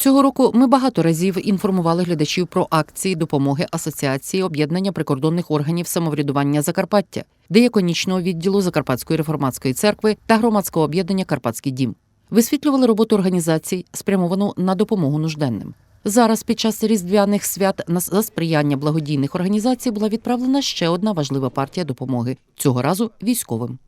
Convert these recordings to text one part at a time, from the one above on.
Цього року ми багато разів інформували глядачів про акції допомоги Асоціації об'єднання прикордонних органів самоврядування Закарпаття, деяконічного відділу Закарпатської реформатської церкви та громадського об'єднання Карпатський дім. Висвітлювали роботу організацій, спрямовану на допомогу нужденним. Зараз, під час різдвяних свят, на за сприяння благодійних організацій була відправлена ще одна важлива партія допомоги цього разу військовим.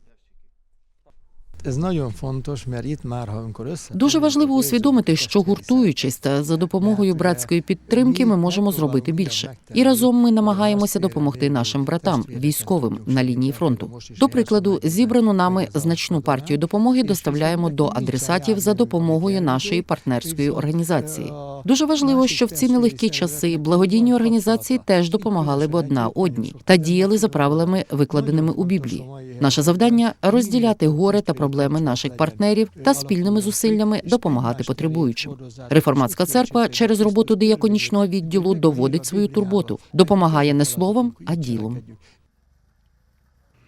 Дуже важливо усвідомити, що гуртуючись та за допомогою братської підтримки ми можемо зробити більше. І разом ми намагаємося допомогти нашим братам, військовим на лінії фронту. До прикладу, зібрану нами значну партію допомоги доставляємо до адресатів за допомогою нашої партнерської організації. Дуже важливо, що в ці нелегкі часи благодійні організації теж допомагали б одна одній та діяли за правилами, викладеними у Біблії. Наше завдання розділяти горе та проблеми наших партнерів та спільними зусиллями допомагати потребуючим. Реформатська церква через роботу дияконічного відділу доводить свою турботу, допомагає не словом, а ділом.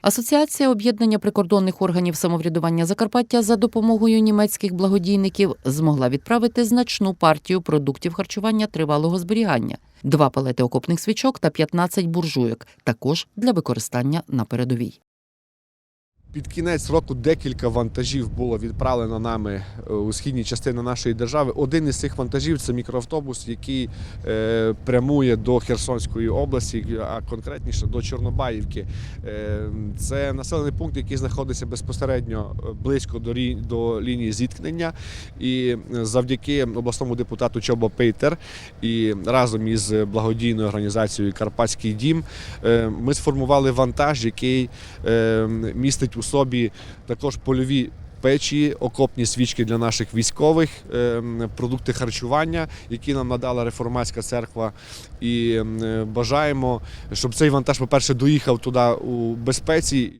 Асоціація об'єднання прикордонних органів самоврядування Закарпаття за допомогою німецьких благодійників змогла відправити значну партію продуктів харчування тривалого зберігання, два палети окопних свічок та 15 буржуйок, також для використання на передовій. Під кінець року декілька вантажів було відправлено нами е, у східні частини нашої держави. Один із цих вантажів це мікроавтобус, який е, прямує до Херсонської області, а конкретніше до Чорнобаївки. Е, це населений пункт, який знаходиться безпосередньо близько до, до лінії зіткнення. І завдяки обласному депутату Чобо Пейтер і разом із благодійною організацією Карпатський дім ми сформували вантаж, який містить у собі також польові печі, окопні свічки для наших військових, е, продукти харчування, які нам надала реформатська церква. І е, бажаємо, щоб цей вантаж, по-перше, доїхав туди у безпеці.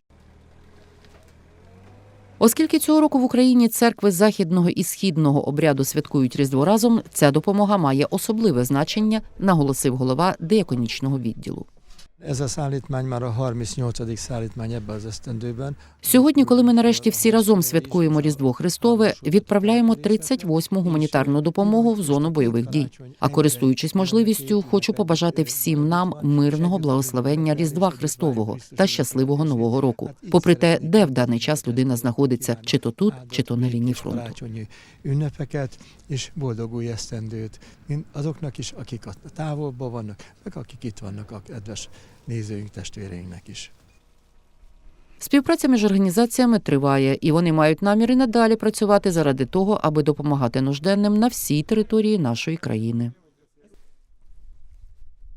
Оскільки цього року в Україні церкви західного і східного обряду святкують Різдво разом, ця допомога має особливе значення, наголосив голова дияконічного відділу. Ez a szállítmány már a 38. szállítmány ebben az esztendőben. Сьогодні, коли ми нарешті всі разом святкуємо Різдво Христове, відправляємо 38-му гуманітарну допомогу в зону бойових дій. А користуючись можливістю, хочу побажати всім нам мирного благословення Різдва Христового та щасливого нового року, попри те, де в даний час людина знаходиться, чи то тут, чи то на karácsonyi ünnepeket, és boldog új esztendőt mind azoknak is, akik a távolban vannak, meg akik itt vannak, a kedves nézőink, testvéreinknek is. Співпраця між організаціями триває, і вони мають наміри надалі працювати заради того, аби допомагати нужденним на всій території нашої країни.